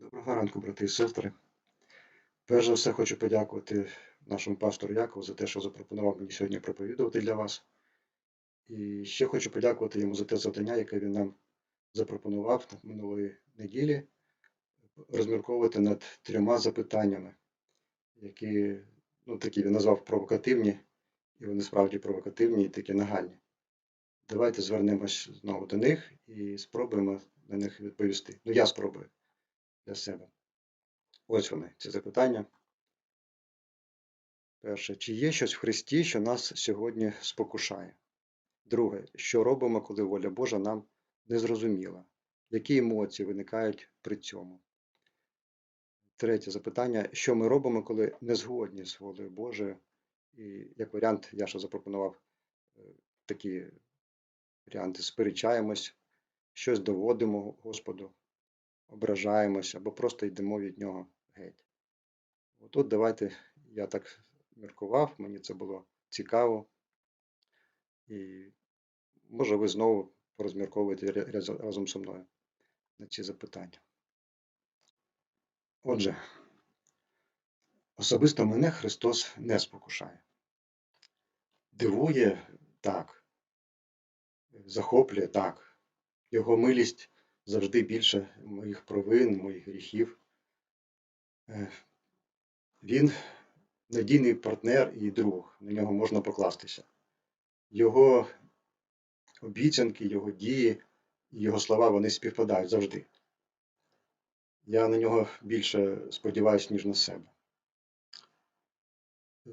Доброго ранку, брати і сестри. Перш за все хочу подякувати нашому пастору Якову за те, що запропонував мені сьогодні проповідувати для вас. І ще хочу подякувати йому за те завдання, яке він нам запропонував минулої неділі, розмірковувати над трьома запитаннями, які, ну, такі він назвав провокативні, і вони справді провокативні і такі нагальні. Давайте звернемось знову до них і спробуємо на них відповісти. Ну, я спробую для себе. Ось вони, ці запитання. Перше, чи є щось в Христі, що нас сьогодні спокушає? Друге, що робимо, коли воля Божа нам не зрозуміла? Які емоції виникають при цьому? Третє запитання, що ми робимо, коли не згодні з волею Божою? І як варіант, я ще запропонував е, такі варіанти: сперечаємось, щось доводимо Господу, ображаємось або просто йдемо від нього геть. Отут давайте я так міркував, мені це було цікаво. І може ви знову порозмірковуєте разом зі мною на ці запитання. Отже, особисто мене Христос не спокушає. Дивує так, захоплює так. Його милість завжди більше моїх провин, моїх гріхів. Е, Він надійний партнер і друг, на нього можна покластися. Його обіцянки, його дії його слова вони співпадають завжди. Я на нього більше сподіваюся, ніж на себе.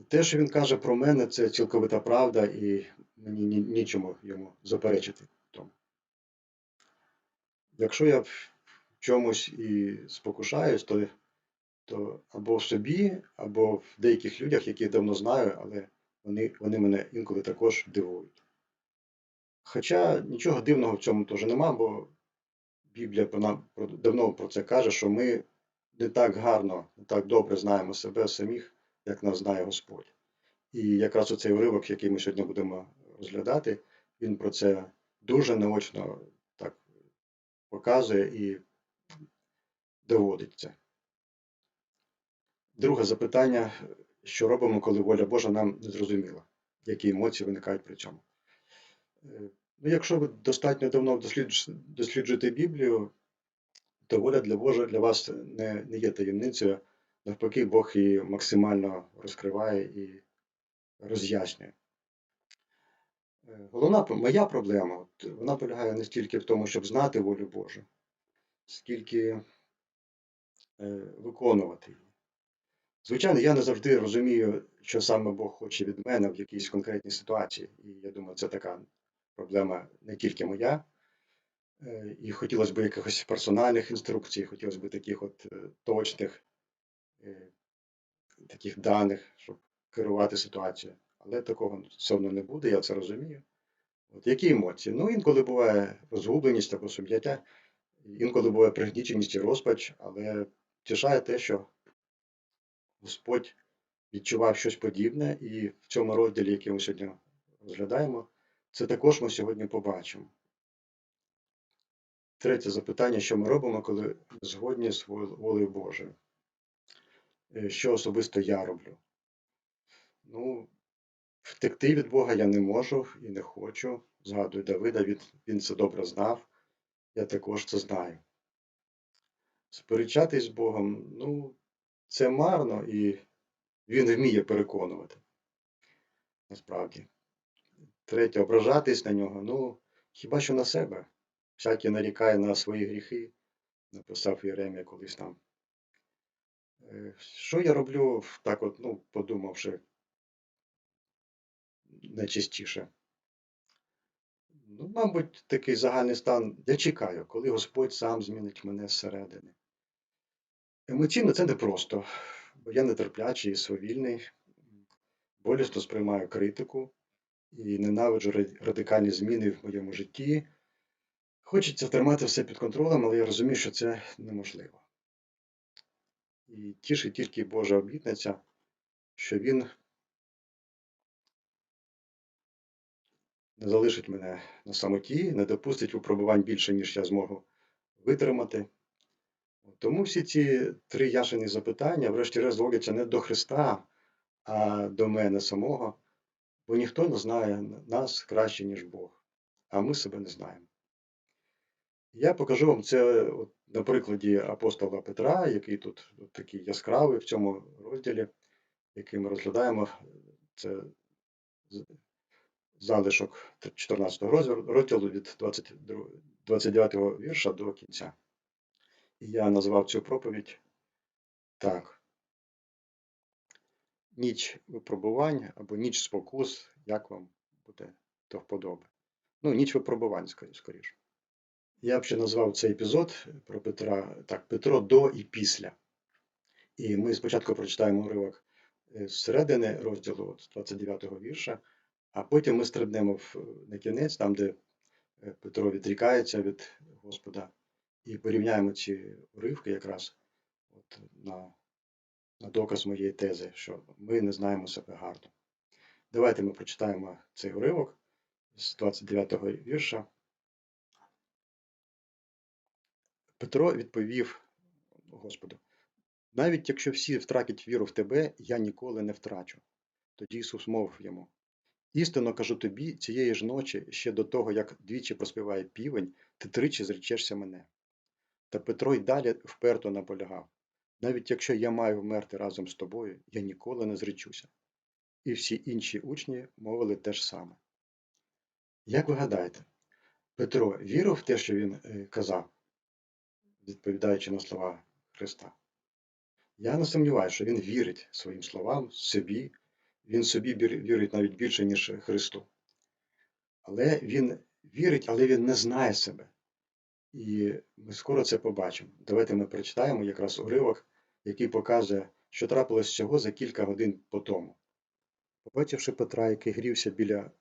Те, що він каже про мене, це цілковита правда, і мені ні- нічому йому заперечити. Якщо я в чомусь і спокушаюсь, то, то або в собі, або в деяких людях, яких давно знаю, але вони, вони мене інколи також дивують. Хоча нічого дивного в цьому теж нема, бо Біблія про, давно про це каже, що ми не так гарно, не так добре знаємо себе самих, як нас знає Господь. І якраз оцей уривок, який ми сьогодні будемо розглядати, він про це дуже наочно показує і доводить це. Друге запитання: що робимо, коли воля Божа нам не зрозуміла? Які емоції виникають при цьому? Е, Ну, якщо ви достатньо давно досліджуєте Біблію, то воля для Божа для вас не, не є таємницею. Навпаки, Бог її максимально розкриває і роз'яснює. Е, Головна моя проблема, вона полягає не стільки в тому, щоб знати волю Божу, скільки е, виконувати її. Звичайно, я не завжди розумію, що саме Бог хоче від мене в якійсь конкретній ситуації. І я думаю, це така проблема не тільки моя. Е, І хотілося б якихось персональних інструкцій, хотілося б таких от точних таких даних, щоб керувати ситуацією. Але такого все одно не буде, я це розумію. От які емоції? Ну, інколи буває розгубленість або сум'яття, інколи буває пригніченість і розпач, але тішає те, що Господь відчував щось подібне, і в цьому розділі, який ми сьогодні розглядаємо, це також ми сьогодні побачимо. Третє запитання, що ми робимо, коли згодні з волею Божою? Е, Що особисто я роблю? Ну, втекти від Бога я не можу і не хочу. Згадую Давида, він, це добре знав. Я також це знаю. Сперечатись з Богом, ну, це марно, і він вміє переконувати. Насправді. Третє, ображатись на нього, ну, хіба що на себе. Всякий нарікає на свої гріхи, написав Єремія колись там. Е, Що я роблю, так от, ну, подумавши найчастіше? Ну, мабуть, такий загальний стан. Я чекаю, коли Господь сам змінить мене зсередини. Емоційно це непросто, бо я нетерплячий і свавільний, болісно сприймаю критику і ненавиджу радикальні зміни в моєму житті. Хочеться тримати все під контролем, але я розумію, що це неможливо. І тішить тільки Божа обітниця, що Він не залишить мене на самоті, не допустить випробувань більше, ніж я зможу витримати. Тому всі ці три Яшині запитання, врешті-решт, зводяться не до Христа, а до мене самого, бо ніхто не знає нас краще, ніж Бог, а ми себе не знаємо. Я покажу вам це на прикладі апостола Петра, який тут такий яскравий в цьому розділі, який ми розглядаємо. Це залишок 14 розділу від 22 29 вірша до кінця. І я назвав цю проповідь так. Ніч випробувань або ніч спокус, як вам буде до вподоби. Ну, ніч випробувань, скоріше. Я б ще назвав цей епізод про Петра так, Петро до і після. І ми спочатку прочитаємо уривок е, з середини розділу от, з 29 вірша, а потім ми стрибнемо в, на кінець, там, де е, Петро відрікається від Господа, і порівняємо ці уривки якраз от, на, на доказ моєї тези, що ми не знаємо себе гарно. Давайте ми прочитаємо цей уривок з 29 вірша. Петро відповів Господу: навіть якщо всі втратять віру в тебе, я ніколи не втрачу. Тоді Ісус мовив йому: Істинно кажу тобі, цієї ж ночі, ще до того, як двічі проспіває півень, ти тричі зречешся мене. Та Петро й далі вперто наполягав: навіть якщо я маю вмерти разом з тобою, я ніколи не зречуся. І всі інші учні мовили те ж саме. Як ви гадаєте, Петро вірив в те, що він е, казав, відповідаючи на слова Христа? Я не сумніваюся, що він вірить своїм словам, собі, він собі вірить навіть більше, ніж Христу. Але він вірить, але він не знає себе. І ми скоро це побачимо. Давайте ми прочитаємо якраз уривок, який показує, що трапилось всього за кілька годин по тому. Побачивши Петра, який грівся біля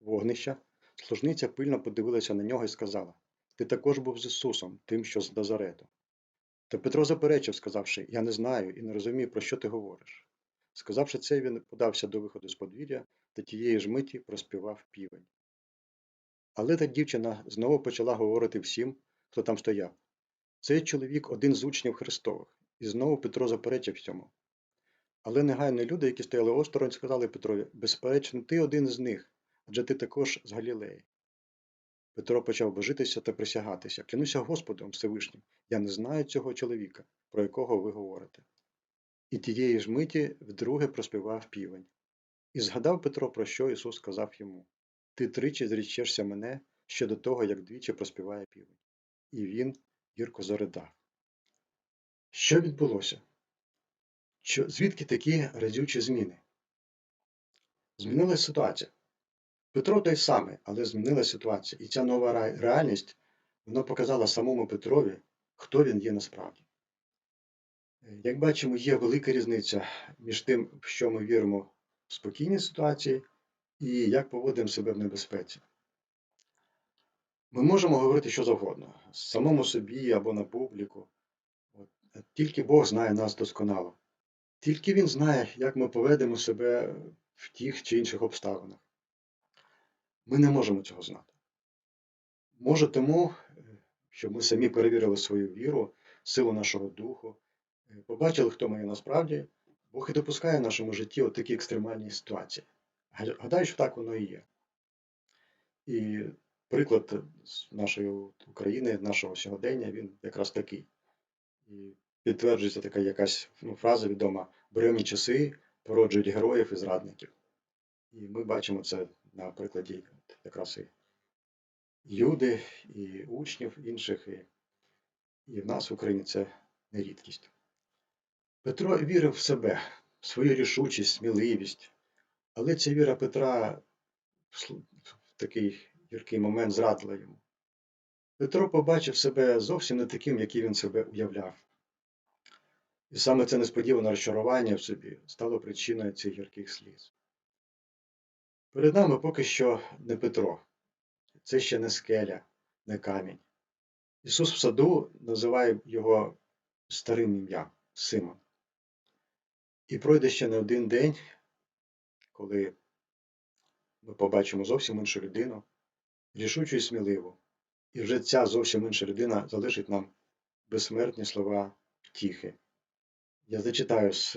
вогнища, служниця пильно подивилася на нього і сказала: Ти також був з Ісусом, тим, що з Назарету. Та Петро заперечив, сказавши: Я не знаю і не розумію, про що ти говориш. Сказавши це, він подався до виходу з подвір'я та тієї ж миті проспівав півень. Але та дівчина знову почала говорити всім, хто там стояв. Цей чоловік один з учнів Христових, і знову Петро заперечив цьому. Але негайно люди, які стояли осторонь, сказали Петрові: Безперечно, ти один з них, адже ти також з Галілеї. Петро почав божитися та присягатися. Клянуся Господом Всевишнім, я не знаю цього чоловіка, про якого ви говорите. І тієї ж миті вдруге проспівав півень. І згадав Петро, про що Ісус сказав йому: Ти тричі зрічешся мене ще до того, як двічі проспіває півень. І він гірко заридав. Що відбулося? Що, звідки такі разючі зміни? Змінилася ситуація. Петро той самий, але змінилася ситуація. І ця нова реальність вона показала самому Петрові, хто він є насправді. Як бачимо, є велика різниця між тим, в що ми віримо в спокійній ситуації, і як поводимо себе в небезпеці. Ми можемо говорити що завгодно, самому собі або на публіку. Тільки Бог знає нас досконало. Тільки Він знає, як ми поведемо себе в тих чи інших обставинах. Ми не можемо цього знати. Може тому, е, що ми самі перевірили свою віру, силу нашого духу, побачили, хто ми є насправді, Бог і допускає в нашому житті от такі екстремальні ситуації. Гадаю, що так воно і є. І приклад нашої України, нашого сьогодення, він якраз такий. І підтверджується така якась ну, фраза відома: буремні часи породжують героїв і зрадників. І ми бачимо це на прикладі якраз і Юди, і учнів інших, і, і в нас в Україні це не рідкість. Петро вірив в себе, в свою рішучість, сміливість, але ця віра Петра в такий гіркий момент зрадила йому. Петро побачив себе зовсім не таким, яким він себе уявляв. І саме це несподіване розчарування в собі стало причиною цих гірких сліз. Перед нами поки що не Петро, це ще не скеля, не камінь. Ісус в саду називає його старим ім'ям Симон. І пройде ще не один день, коли ми побачимо зовсім іншу людину, рішучу і сміливу. І вже ця зовсім інша людина залишить нам безсмертні слова втіхи. Я зачитаю з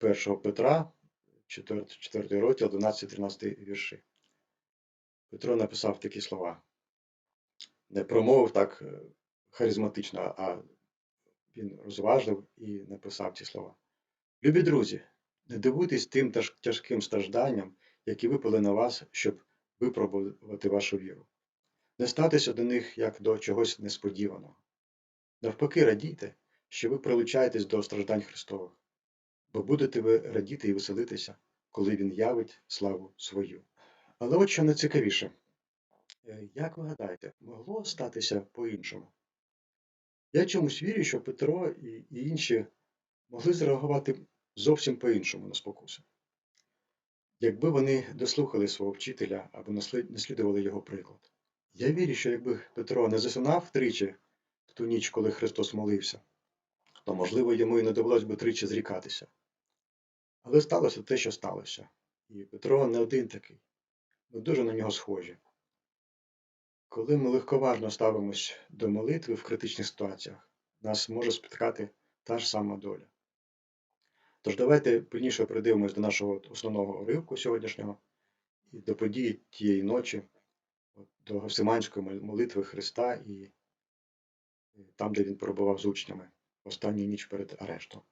1 Петра, 4, 4 розділ, 12-13 вірші. Петро написав такі слова. Не промовив так е, харизматично, а він розважив і написав ці слова. Любі друзі, не дивуйтесь тим тяжким стражданням, які випали на вас, щоб випробувати вашу віру. Не ставтеся до них як до чогось несподіваного. Навпаки, радійте, що ви прилучаєтесь до страждань Христових, бо будете ви радіти і веселитися, коли Він явить славу свою. Але от що найцікавіше, Е, як ви гадаєте, могло статися по-іншому? Я чомусь вірю, що Петро і інші могли зреагувати зовсім по-іншому на спокуси. Якби вони дослухали свого вчителя або наслідували його приклад. Я вірю, що якби Петро не засинав тричі в ту ніч, коли Христос молився, то, можливо, йому і не довелось би тричі зрікатися. Але сталося те, що сталося. І Петро не один такий. Ми дуже на нього схожі. Коли ми легковажно ставимось до молитви в критичних ситуаціях, нас може спіткати та ж сама доля. Тож давайте пильніше придивимось до нашого основного уривку сьогоднішнього і до події тієї ночі, до Гефсиманської молитви Христа і там, де він перебував з учнями останню ніч перед арештом.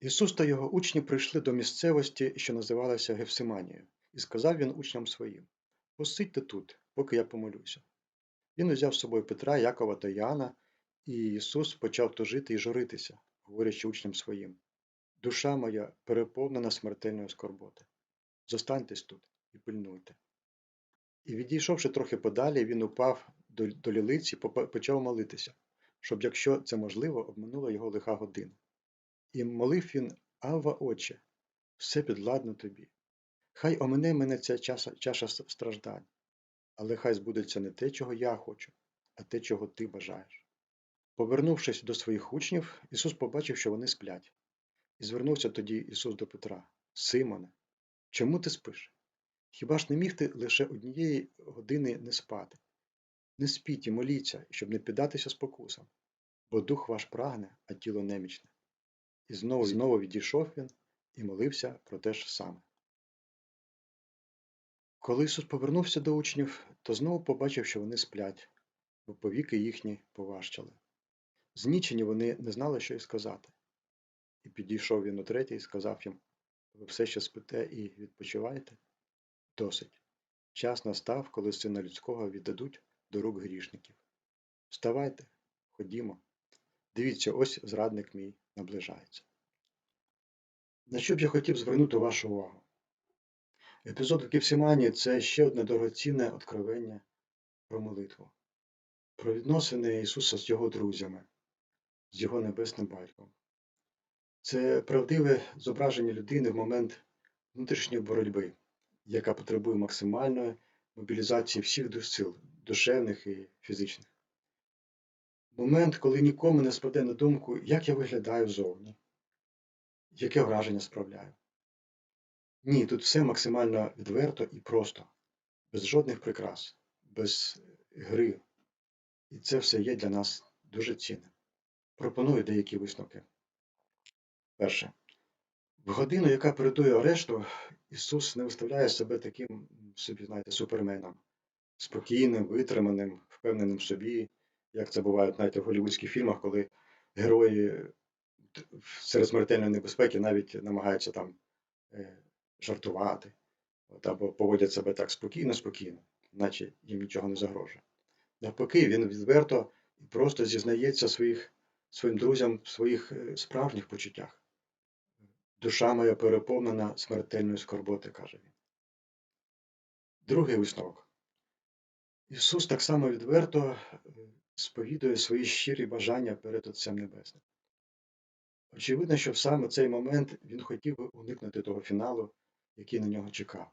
Ісус та його учні прийшли до місцевості, що називалася Гефсиманією, і сказав він учням своїм: Посидьте тут, поки я помолюся. Він узяв з собою Петра, Якова та Яна, і Ісус почав тужити і журитися, говорячи учням своїм: Душа моя переповнена смертельної скорботи. Зостаньтесь тут і пильнуйте. І відійшовши трохи подалі, він упав до, до лілиці почав молитися, щоб, якщо це можливо, обминула його лиха година. І молив він, Авва, Отче, все підладно тобі. Хай омине мене ця чаша, чаша страждань, але хай збудеться не те, чого я хочу, а те, чого ти бажаєш. Повернувшись до своїх учнів, Ісус побачив, що вони сплять. І звернувся тоді Ісус до Петра: Симоне, чому ти спиш? Хіба ж не міг ти лише однієї години не спати? Не спіть і моліться, щоб не піддатися спокусам, бо дух ваш прагне, а тіло немічне. І знову знову відійшов він і молився про те ж саме. Коли Ісус повернувся до учнів, то знову побачив, що вони сплять, бо повіки їхні поважчали. Знічені вони не знали, що й сказати. І підійшов він утретє і сказав їм: Ви все ще спите і відпочиваєте? Досить. Час настав, коли сина людського віддадуть до рук грішників. Вставайте, ходімо. Дивіться, ось зрадник мій наближається. На що б я хотів звернути вашу увагу? Епізод в Кевсімані – це ще одне дорогоцінне откровення про молитву, про відносини Ісуса з його друзями, з його небесним батьком. Це правдиве зображення людини в момент внутрішньої боротьби, яка потребує максимальної мобілізації всіх сил, душевних і фізичних. Момент, коли нікому не спаде на думку, як я виглядаю зовні, яке враження справляю. Ні, тут все максимально відверто і просто, без жодних прикрас, без гри. І це все є для нас дуже цінним. Пропоную деякі висновки. Перше. В годину, яка передує арешту, Ісус не виставляє себе таким собі, знаєте, суперменом, спокійним, витриманим, впевненим в собі, як це буває навіть в голівудських фільмах, коли герої серед смертельної небезпеки навіть намагаються там е, жартувати, от, або поводять себе так спокійно, спокійно, наче їм нічого не загрожує. Навпаки, він відверто і просто зізнається своїх, своїм друзям в своїх е, справжніх почуттях. Душа моя переповнена смертельної скорботи, каже він. Другий висновок. Ісус так само відверто е, сповідує свої щирі бажання перед Отцем Небесним. Очевидно, що в саме цей момент він хотів би уникнути того фіналу, який на нього чекав.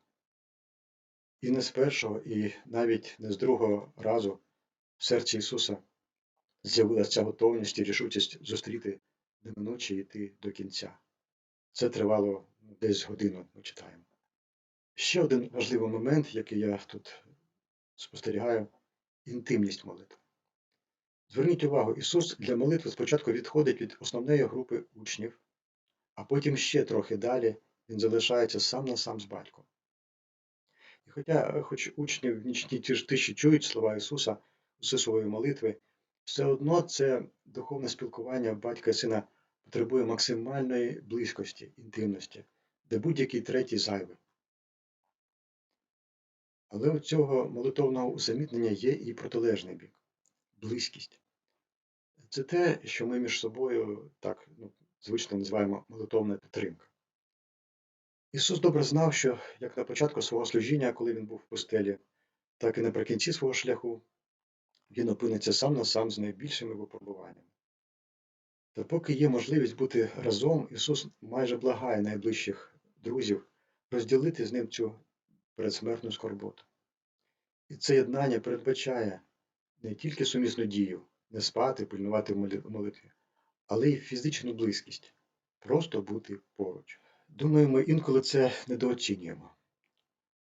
І не з першого, і навіть не з другого разу в серці Ісуса з'явилася готовність і рішучість зустріти неминуче йти до кінця. Це тривало десь годину, ми читаємо. Ще один важливий момент, який я тут спостерігаю інтимність молитви. Зверніть увагу, Ісус для молитви спочатку відходить від основної групи учнів, а потім ще трохи далі Він залишається сам на сам з батьком. І хоча, хоч учні в нічній тиш- тиші чують слова Ісуса, Ісусової молитви, все одно це духовне спілкування батька і сина потребує максимальної близькості, інтимності, де будь-який третій зайвий. Але у цього молитовного усамітнення є і протилежний бік близькість. Це те, що ми між собою так ну, звично називаємо молитовна підтримка. Ісус добре знав, що як на початку свого служіння, коли він був в пустелі, так і наприкінці свого шляху, він опиниться сам на сам з найбільшими випробуваннями. Та поки є можливість бути разом, Ісус майже благає найближчих друзів розділити з ним цю передсмертну скорботу. І це єднання передбачає не тільки сумісну дію, не спати, пильнувати в молитві, але й фізичну близькість, просто бути поруч. Думаю, ми інколи це недооцінюємо.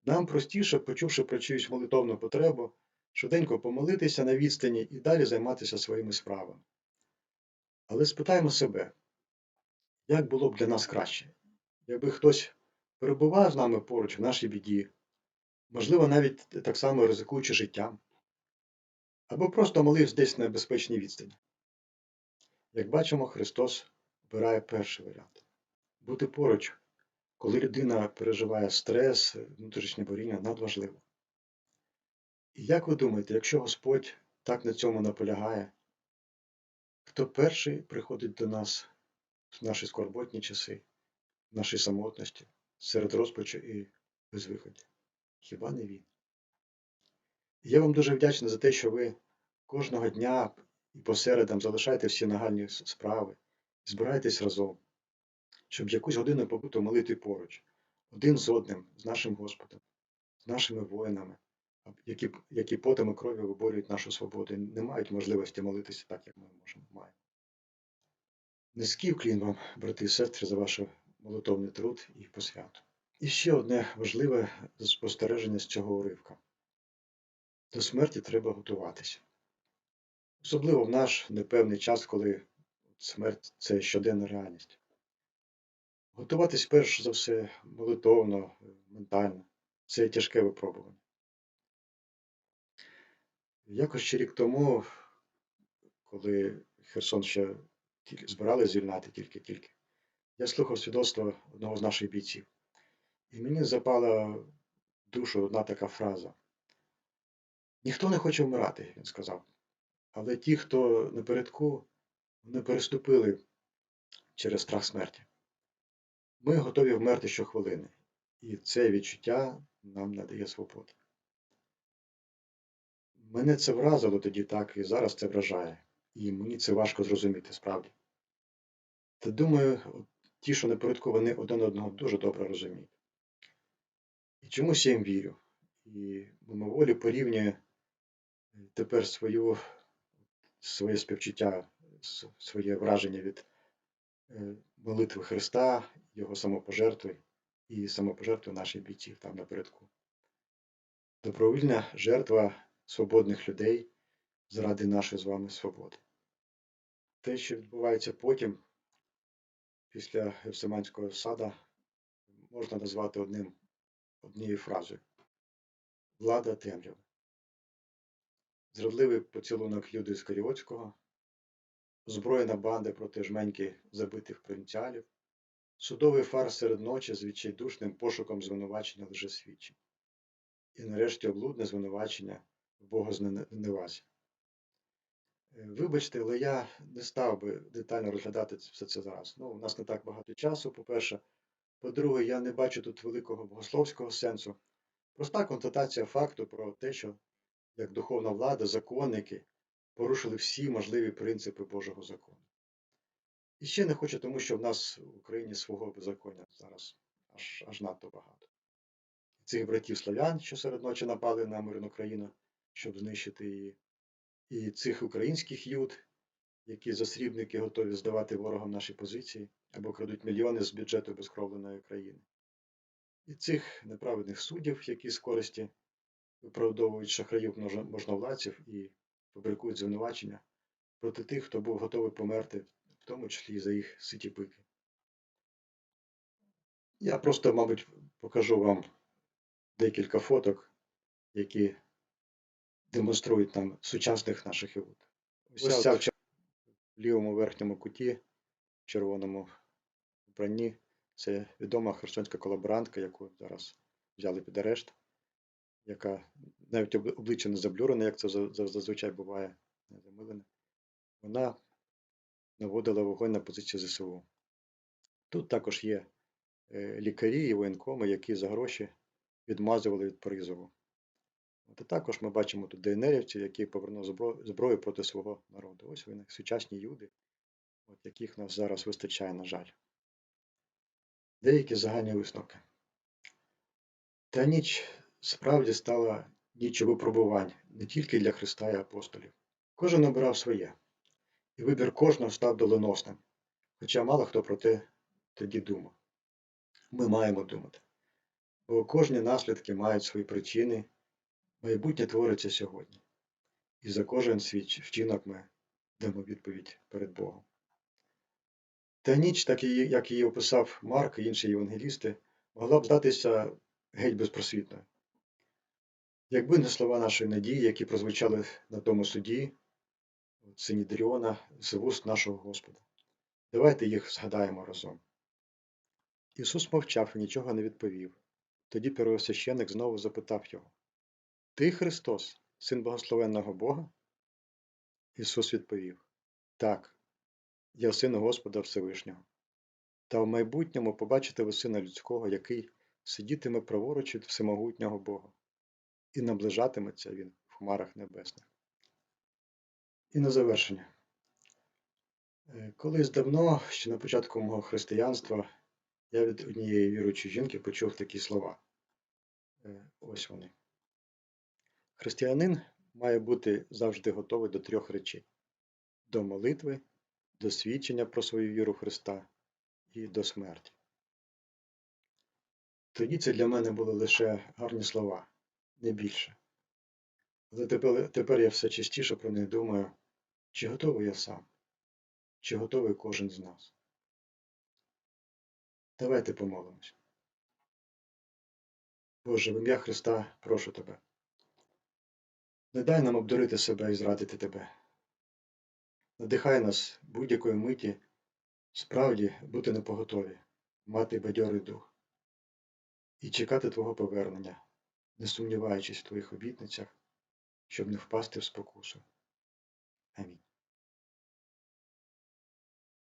Нам простіше, почувши про чиюсь молитовну потребу, швиденько помолитися на відстані і далі займатися своїми справами. Але спитаємо себе, як було б для нас краще, якби хтось перебував з нами поруч в нашій біді, можливо, навіть так само ризикуючи життям, або просто молився десь на безпечній відстані. Як бачимо, Христос обирає перший варіант бути поруч, коли людина переживає стрес, внутрішнє боріння, надважливо. І як ви думаєте, якщо Господь так на цьому наполягає, хто перший приходить до нас в наші скорботні часи, в нашій самотності, серед розпачу і безвиході? Хіба не він? Я вам дуже вдячний за те, що ви кожного дня і посередам залишаєте всі нагальні справи, збираєтесь разом, щоб якусь годину побути в молитві поруч, один з одним, з нашим Господом, з нашими воїнами, які, які потом і кров'ю виборюють нашу свободу не мають можливості молитися так, як ми можемо маємо. Низький вклін вам, брати і сестри, за ваш молитовний труд і посвяту. І ще одне важливе спостереження з цього уривка. До смерті треба готуватися. Особливо в наш непевний час, коли смерть це щоденна реальність. Готуватись перш за все молитовно, ментально це тяжке випробування. Якось ще рік тому, коли Херсон ще збирали звільняти тільки-тільки, я слухав свідоцтво одного з наших бійців. І мені запала в душу одна така фраза. Ніхто не хоче вмирати, він сказав. Але ті, хто напередку, вони переступили через страх смерті. Ми готові вмерти щохвилини, і це відчуття нам надає свободи. Мене це вразило тоді так, і зараз це вражає. І мені це важко зрозуміти, справді. Та думаю, ті, що напередку, вони один одного дуже добре розуміють. І чомусь я їм вірю. І мимоволі порівнює тепер свою, своє співчуття, своє враження від е, молитви Христа, Його самопожертви і самопожертви наших бійців там напередку. Добровільна жертва свободних людей заради нашої з вами свободи. Те, що відбувається потім, після Гефсиманського сада, можна назвати одним, однією фразою влада темряви. Зрадливий поцілунок Юди Іскаріотського, озброєна банда проти жменьки забитих провінціалів, судовий фарс серед ночі з відчайдушним пошуком звинувачення лжесвідчень. І нарешті облудне звинувачення богозневазі. Е, Вибачте, але я не став би детально розглядати все це зараз. Ну, у нас не так багато часу, по-перше. По-друге, я не бачу тут великого богословського сенсу. Проста констатація факту про те, що як духовна влада, законники порушили всі можливі принципи Божого закону. І ще не хочу, тому що в нас в Україні свого беззаконня зараз аж, аж надто багато. Цих братів славян, що серед ночі напали на мирну країну, щоб знищити її, і цих українських юд, які засрібники готові здавати ворогам наші позиції або крадуть мільйони з бюджету безкровленої країни. І цих неправедних суддів, які з користі виправдовують шахраїв можновладців і фабрикують звинувачення проти тих, хто був готовий померти, в тому числі за їх ситі пики. Я просто, мабуть, покажу вам декілька фоток, які демонструють нам сучасних наших іуд. Ось ця в лівому верхньому куті, в червоному вбранні, це відома херсонська колаборантка, яку зараз взяли під арешт, яка навіть обличчя не заблюрене, як це за- за- зазвичай буває, не замилене. Вона наводила вогонь на позиції ЗСУ. Тут також є е, лікарі і воєнкоми, які за гроші відмазували від призову. От і також ми бачимо тут ДНРівців, які повернули зброю проти свого народу. Ось вони, сучасні юди, от яких нас зараз вистачає, на жаль. Деякі загальні висновки. Та ніч справді стала ніччю випробувань не тільки для Христа і апостолів. Кожен обирав своє, і вибір кожного став доленосним, хоча мало хто про те тоді думав. Ми маємо думати, бо кожні наслідки мають свої причини, майбутнє твориться сьогодні. І за кожен свій вчинок ми дамо відповідь перед Богом. Та ніч, так і- як її описав Марк і інші євангелісти, могла б здатися геть безпросвітною. Якби не слова нашої надії, які прозвучали на тому суді, Синідріона, з вуст нашого Господа. Давайте їх згадаємо разом. Ісус мовчав і нічого не відповів. Тоді первосвященик знову запитав його: Ти Христос, син благословенного Бога? Ісус відповів: Так, я син Господа Всевишнього. Та в майбутньому побачите ви сина людського, який сидітиме праворуч від всемогутнього Бога, і наближатиметься він в хмарах небесних. І на завершення. Е, Колись давно, ще на початку мого християнства, я від однієї віруючої жінки почув такі слова. Е, Ось вони. Християнин має бути завжди готовий до трьох речей: до молитви, до свідчення про свою віру Христа і до смерті. Тоді це для мене були лише гарні слова, не більше. Але тепер, тепер я все частіше про них думаю, чи готовий я сам, чи готовий кожен з нас. Давайте помолимось. Боже, в ім'я Христа прошу Тебе. Не дай нам обдурити себе і зрадити Тебе. Надихай нас будь-якої миті справді бути непоготові, мати бадьорий дух і чекати Твого повернення, не сумніваючись в Твоїх обітницях, щоб не впасти в спокусу. Амінь.